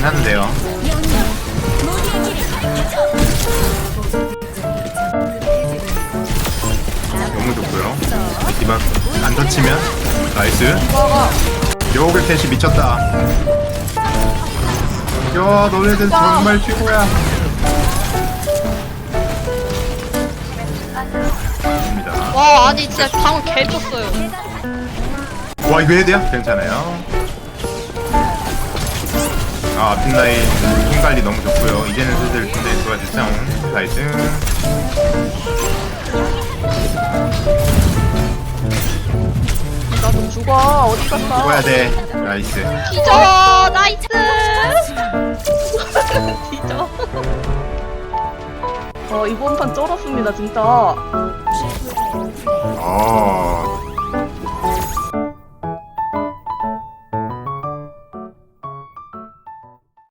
좋아요. 너무 좋고요. 디바 안 터치면 나이스. 요글 캣이 미쳤다. 야 너네들 정말 최고야. 와 아니 진짜 방금 개 줬어요. 와 이거 해야 돼요? 괜찮아요. 아 앞인 라인 힘 관리 너무 좋고요. 이제는 슬슬 근데 좋아지죠. 나이스. 나 좀 죽어. 어디 갔어? 죽어야 돼. 나이스. 기저 나이스. 진짜. 어, 이번 판 쩔었습니다, 진짜. 어